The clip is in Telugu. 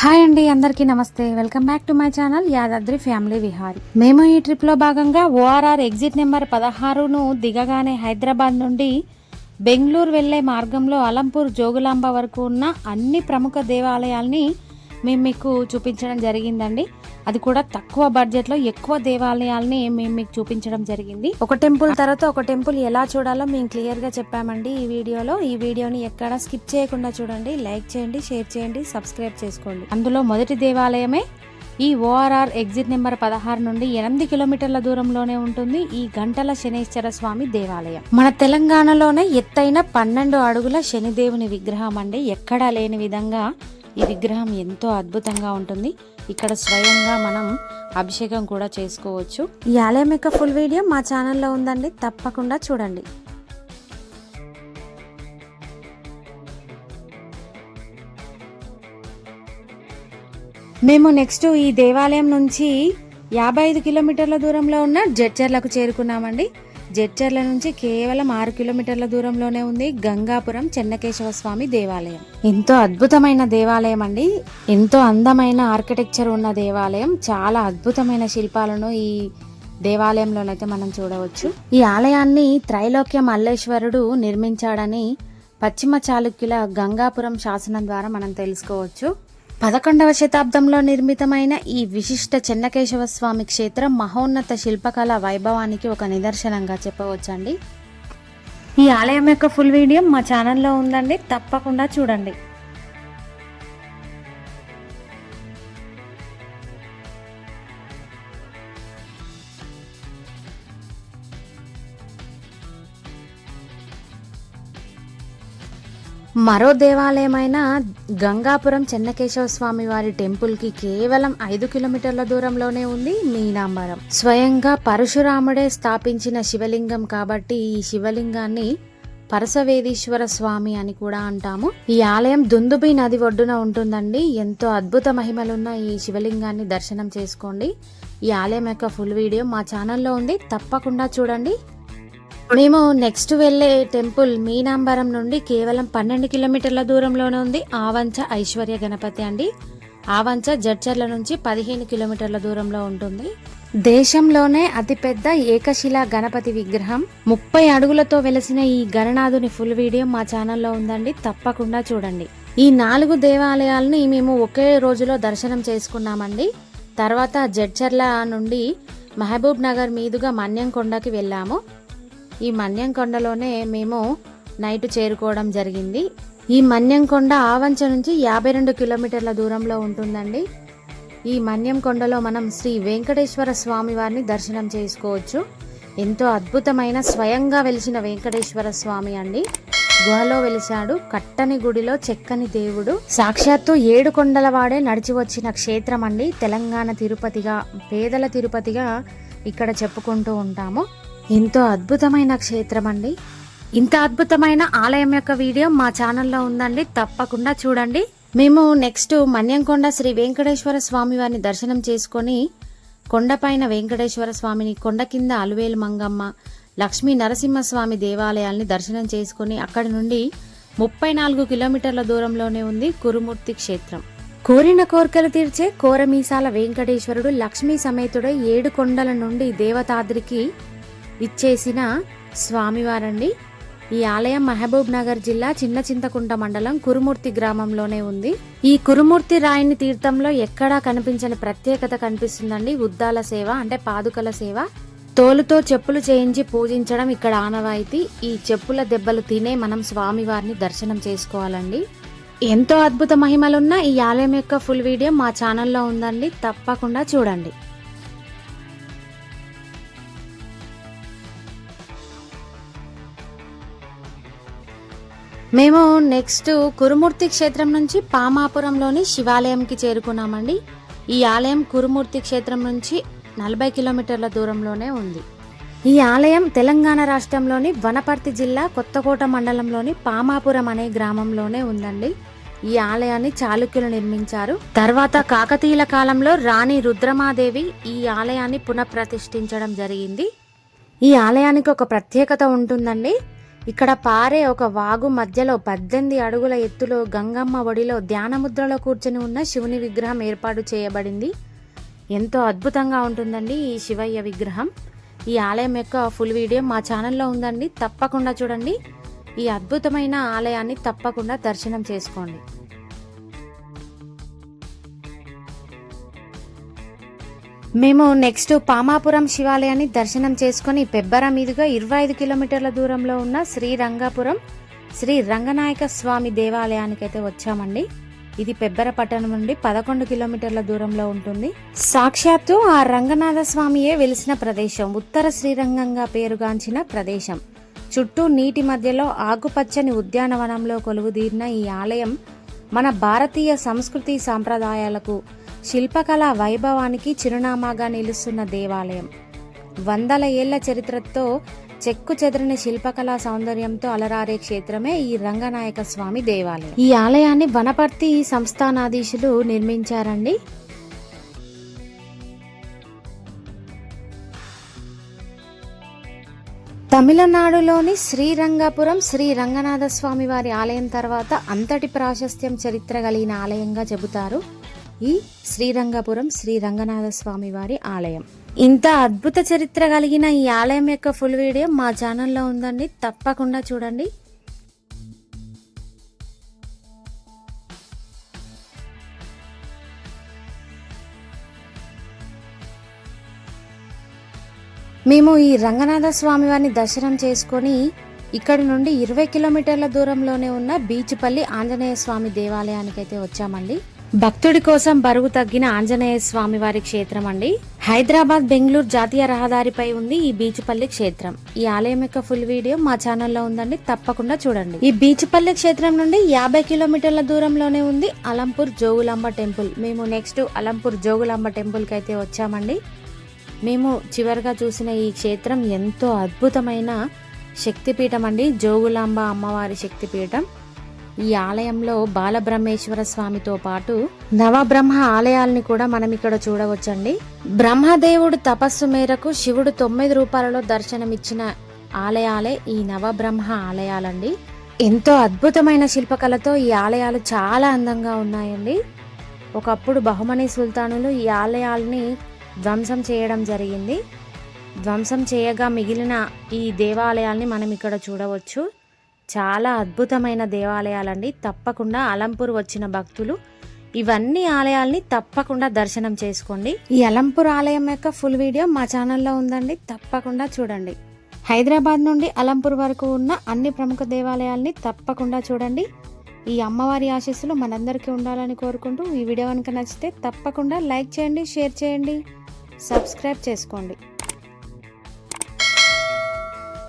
హాయ్ అండి అందరికీ నమస్తే. Welcome back to my channel Yadadri family Vihar. మేము ఈ ట్రిప్లో భాగంగా ఓఆర్ఆర్ ఎగ్జిట్ నెంబర్ పదహారును దిగగానే హైదరాబాద్ నుండి బెంగళూరు వెళ్ళే మార్గంలో అలంపూర్ జోగులాంబ వరకు ఉన్న అన్ని ప్రముఖ దేవాలయాల్ని మేము మీకు చూపించడం జరిగిందండి. అది కూడా తక్కువ బడ్జెట్లో ఎక్కువ దేవాలయాల్ని మేము మీకు చూపించడం జరిగింది. ఒక టెంపుల్ తర్వాత ఒక టెంపుల్ ఎలా చూడాలో మేము క్లియర్గా చెప్పామండి ఈ వీడియోలో. ఈ వీడియోని ఎక్కడ స్కిప్ చేయకుండా చూడండి లైక్ చేయండి షేర్ చేయండి సబ్స్క్రైబ్ చేసుకోండి. అందులో మొదటి దేవాలయమే ఈ ఓఆర్ఆర్ ఎగ్జిట్ నెంబర్ పదహారు నుండి ఎనిమిది కిలోమీటర్ల దూరంలోనే ఉంటుంది ఈ గంటల శనేశ్వర స్వామి దేవాలయం. మన తెలంగాణలోనే ఎత్తైన పన్నెండు అడుగుల శనిదేవుని విగ్రహం అండి. ఎక్కడా లేని విధంగా ఈ విగ్రహం ఎంతో అద్భుతంగా ఉంటుంది. ఇక్కడ స్వయంగా మనం అభిషేకం కూడా చేసుకోవచ్చు. ఈ ఆలయం యొక్క ఫుల్ వీడియో మా ఛానల్లో ఉందండి. తప్పకుండా చూడండి. మేము నెక్స్ట్ ఈ దేవాలయం నుంచి యాభై ఐదు కిలోమీటర్ల దూరంలో ఉన్న జడ్చర్లకు చేరుకున్నామండి. జడ్చర్ల నుంచి కేవలం ఆరు కిలోమీటర్ల దూరంలోనే ఉంది గంగాపురం చెన్నకేశవ స్వామి దేవాలయం. ఎంతో అద్భుతమైన దేవాలయం అండి. ఎంతో అందమైన ఆర్కిటెక్చర్ ఉన్న దేవాలయం. చాలా అద్భుతమైన శిల్పాలను ఈ దేవాలయంలోనైతే మనం చూడవచ్చు. ఈ ఆలయాన్ని త్రైలోక్య మల్లేశ్వరుడు నిర్మించాడని పశ్చిమ చాళుక్యుల గంగాపురం శాసనం ద్వారా మనం తెలుసుకోవచ్చు. పదకొండవ శతాబ్దంలో నిర్మితమైన ఈ విశిష్ట చెన్నకేశవ స్వామి క్షేత్రం మహోన్నత శిల్పకళ వైభవానికి ఒక నిదర్శనంగా చెప్పవచ్చండి. ఈ ఆలయం యొక్క ఫుల్ వీడియో మా ఛానల్లో ఉందండి. తప్పకుండా చూడండి. మరో దేవాలయమైన గంగాపురం చెన్నకేశవ స్వామి వారి టెంపుల్కి కేవలం ఐదు కిలోమీటర్ల దూరంలోనే ఉంది మీనాంబరం స్వయంగా పరశురాముడే స్థాపించిన శివలింగం కాబట్టి ఈ శివలింగాన్ని పరసవేదీశ్వర స్వామి అని కూడా అంటాము. ఈ ఆలయం దుందుబి నది ఒడ్డున ఉంటుందండి. ఎంతో అద్భుత మహిమలున్న ఈ శివలింగాన్ని దర్శనం చేసుకోండి. ఈ ఆలయం యొక్క ఫుల్ వీడియో మా ఛానల్లో ఉంది. తప్పకుండా చూడండి. మేము నెక్స్ట్ వెళ్ళే టెంపుల్ మీనాంబరం నుండి కేవలం పన్నెండు కిలోమీటర్ల దూరంలోనే ఉంది. ఆవంచ ఐశ్వర్య గణపతి అండి. ఆవంచ జడ్చర్ల నుంచి పదిహేను కిలోమీటర్ల దూరంలో ఉంటుంది. దేశంలోనే అతిపెద్ద ఏకశిలా గణపతి విగ్రహం. ముప్పై అడుగులతో వెలసిన ఈ గణనాథుని ఫుల్ వీడియో మా ఛానల్లో ఉందండి. తప్పకుండా చూడండి. ఈ నాలుగు దేవాలయాలని మేము ఒకే రోజులో దర్శనం చేసుకున్నామండి. తర్వాత జడ్చర్ల నుండి మహబూబ్ నగర్ మీదుగా మన్యంకొండకి వెళ్ళాము. ఈ మన్యం కొండలోనే మేము నైట్ చేరుకోవడం జరిగింది. ఈ మన్యం కొండ ఆవంచ నుంచి యాభై రెండు కిలోమీటర్ల దూరంలో ఉంటుందండి. ఈ మన్యం కొండలో మనం శ్రీ వెంకటేశ్వర స్వామి వారిని దర్శనం చేసుకోవచ్చు. ఎంతో అద్భుతమైన స్వయంగా వెలిసిన వెంకటేశ్వర స్వామి అండి. గుహలో వెలిశాడు. కట్టని గుడిలో చెక్కని దేవుడు. సాక్షాత్తు ఏడు కొండల వాడే నడిచి వచ్చిన క్షేత్రం అండి. తెలంగాణ తిరుపతిగా పేదల తిరుపతిగా ఇక్కడ చెప్పుకుంటూ ఉంటాము. ఎంతో అద్భుతమైన క్షేత్రం అండి ఇంత అద్భుతమైన ఆలయం యొక్క వీడియో మా ఛానల్లో ఉందండి. తప్పకుండా చూడండి. మేము నెక్స్ట్ మన్యంకొండ శ్రీ వెంకటేశ్వర స్వామి వారిని దర్శనం చేసుకొని కొండపైన వెంకటేశ్వర స్వామిని కొండ కింద అలువేలు మంగమ్మ లక్ష్మీ నరసింహస్వామి దేవాలయాల్ని దర్శనం చేసుకొని అక్కడి నుండి ముప్పై నాలుగు కిలోమీటర్ల దూరంలోనే ఉంది కురుమూర్తి క్షేత్రం. కోరిన కోరికలు తీర్చే కోరమీసాల వెంకటేశ్వరుడు లక్ష్మీ సమేతుడై ఏడు కొండల నుండి దేవతాద్రికి ఇచ్చేసిన స్వామివారండి. ఈ ఆలయం మహబూబ్ నగర్ జిల్లా చిన్న చింతకుంట మండలం కురుమూర్తి గ్రామంలోనే ఉంది. ఈ కురుమూర్తి రాయిని తీర్థంలో ఎక్కడా కనిపించని ప్రత్యేకత కనిపిస్తుందండి. ఉద్దాల సేవ అంటే పాదుకల సేవ. తోలుతో చెప్పులు చేయించి పూజించడం ఇక్కడ ఆనవాయితీ. ఈ చెప్పుల దెబ్బలు తినే మనం స్వామివారిని దర్శనం చేసుకోవాలండి. ఎంతో అద్భుత మహిమలున్న ఈ ఆలయం యొక్క ఫుల్ వీడియో మా ఛానల్లో ఉందండి. తప్పకుండా చూడండి. మేము నెక్స్ట్ కురుమూర్తి క్షేత్రం నుంచి పామాపురంలోని శివాలయంకి చేరుకున్నామండి. ఈ ఆలయం కురుమూర్తి క్షేత్రం నుంచి నలభై కిలోమీటర్ల దూరంలోనే ఉంది. ఈ ఆలయం తెలంగాణ రాష్ట్రంలోని వనపర్తి జిల్లా కొత్తకోట మండలంలోని పామాపురం అనే గ్రామంలోనే ఉందండి. ఈ ఆలయాన్ని చాళుక్యులు నిర్మించారు. తర్వాత కాకతీయుల కాలంలో రాణి రుద్రమాదేవి ఈ ఆలయాన్ని పునఃప్రతిష్ఠించడం జరిగింది. ఈ ఆలయానికి ఒక ప్రత్యేకత ఉంటుందండి. ఇక్కడ పారే ఒక వాగు మధ్యలో పద్దెనిమిది అడుగుల ఎత్తులో గంగమ్మ ఒడిలో ధ్యానముద్రలో కూర్చొని ఉన్న శివుని విగ్రహం ఏర్పాటు చేయబడింది. ఎంతో అద్భుతంగా ఉంటుందండి ఈ శివయ్య విగ్రహం. ఈ ఆలయం యొక్క ఫుల్ వీడియో మా ఛానల్లో ఉందండి. తప్పకుండా చూడండి. ఈ అద్భుతమైన ఆలయాన్ని తప్పకుండా దర్శనం చేసుకోండి. మేము నెక్స్ట్ పామాపురం శివాలయాన్ని దర్శనం చేసుకొని పెబ్బర మీదుగా ఇరవై ఐదు కిలోమీటర్ల దూరంలో ఉన్న శ్రీ రంగాపురం శ్రీ రంగనాయక స్వామి దేవాలయానికి అయితే వచ్చామండి. ఇది పెబ్బర పట్టణం నుండి పదకొండు కిలోమీటర్ల దూరంలో ఉంటుంది. సాక్షాత్తు ఆ రంగనాథ స్వామియే వెలిసిన ప్రదేశం. ఉత్తర శ్రీరంగంగా పేరుగాంచిన ప్రదేశం. చుట్టూ నీటి మధ్యలో ఆకుపచ్చని ఉద్యానవనంలో కొలువుదీరిన ఈ ఆలయం మన భారతీయ సంస్కృతి సాంప్రదాయాలకు శిల్పకళ వైభవానికి చిరునామాగా నిలుస్తున్న దేవాలయం. వందల ఏళ్ళ చరిత్రతో చెక్కు చెదిరిన శిల్పకళా సౌందర్యంతో అలరారే క్షేత్రమే ఈ రంగనాయక స్వామి దేవాలయం. ఈ ఆలయాన్ని వనపర్తి సంస్థానాధీశులు నిర్మించారండి. తమిళనాడులోని శ్రీరంగపురం శ్రీ రంగనాథ స్వామి వారి ఆలయం తర్వాత అంతటి ప్రాశస్త్యం చరిత్ర కలిగిన ఆలయంగా చెబుతారు. ఈ శ్రీరంగపురం శ్రీ రంగనాథ స్వామి వారి ఆలయం. ఇంత అద్భుత చరిత్ర కలిగిన ఈ ఆలయం యొక్క ఫుల్ వీడియో మా ఛానల్లో ఉందండి. తప్పకుండా చూడండి. మేము ఈ రంగనాథ స్వామి వారిని దర్శనం చేసుకొని ఇక్కడ నుండి ఇరవై కిలోమీటర్ల దూరంలోనే ఉన్న బీచ్పల్లి ఆంజనేయ స్వామి దేవాలయానికి అయితే వచ్చామండి. భక్తుడి కోసం బరువు తగ్గిన ఆంజనేయ స్వామి వారి క్షేత్రం అండి. హైదరాబాద్ బెంగళూరు జాతీయ రహదారిపై ఉంది ఈ బీచ్పల్లి క్షేత్రం. ఈ ఆలయం యొక్క ఫుల్ వీడియో మా ఛానల్లో ఉందండి. తప్పకుండా చూడండి. ఈ బీచ్పల్లి క్షేత్రం నుండి యాభై కిలోమీటర్ల దూరంలోనే ఉంది అలంపూర్ జోగులాంబ టెంపుల్. మేము నెక్స్ట్ అలంపూర్ జోగులాంబ టెంపుల్కి అయితే వచ్చామండి. మేము చివరిగా చూసిన ఈ క్షేత్రం ఎంతో అద్భుతమైన శక్తిపీఠం అండి. జోగులాంబ అమ్మవారి శక్తిపీఠం. ఈ ఆలయంలో బాలబ్రహ్మేశ్వర స్వామితో పాటు నవబ్రహ్మ ఆలయాల్ని కూడా మనం ఇక్కడ చూడవచ్చండి. బ్రహ్మదేవుడు తపస్సు మేరకు శివుడు తొమ్మిది రూపాయలలో దర్శనమిచ్చిన ఆలయాలే ఈ నవబ్రహ్మ ఆలయాలండి. ఎంతో అద్భుతమైన శిల్పకళతో ఈ ఆలయాలు చాలా అందంగా ఉన్నాయండి. ఒకప్పుడు బహుమని సుల్తానులు ఈ ఆలయాల్ని ధ్వంసం చేయడం జరిగింది. ధ్వంసం చేయగా మిగిలిన ఈ దేవాలయాల్ని మనం ఇక్కడ చూడవచ్చు. చాలా అద్భుతమైన దేవాలయాలండి. తప్పకుండా అలంపూర్ వచ్చిన భక్తులు ఇవన్నీ ఆలయాల్ని తప్పకుండా దర్శనం చేసుకోండి. ఈ అలంపూర్ ఆలయం యొక్క ఫుల్ వీడియో మా ఛానల్లో ఉందండి. తప్పకుండా చూడండి. హైదరాబాద్ నుండి అలంపూర్ వరకు ఉన్న అన్ని ప్రముఖ దేవాలయాల్ని తప్పకుండా చూడండి. ఈ అమ్మవారి ఆశీస్సులు మనందరికీ ఉండాలని కోరుకుంటూ ఈ వీడియో కనుక నచ్చితే తప్పకుండా లైక్ చేయండి షేర్ చేయండి సబ్స్క్రైబ్ చేసుకోండి.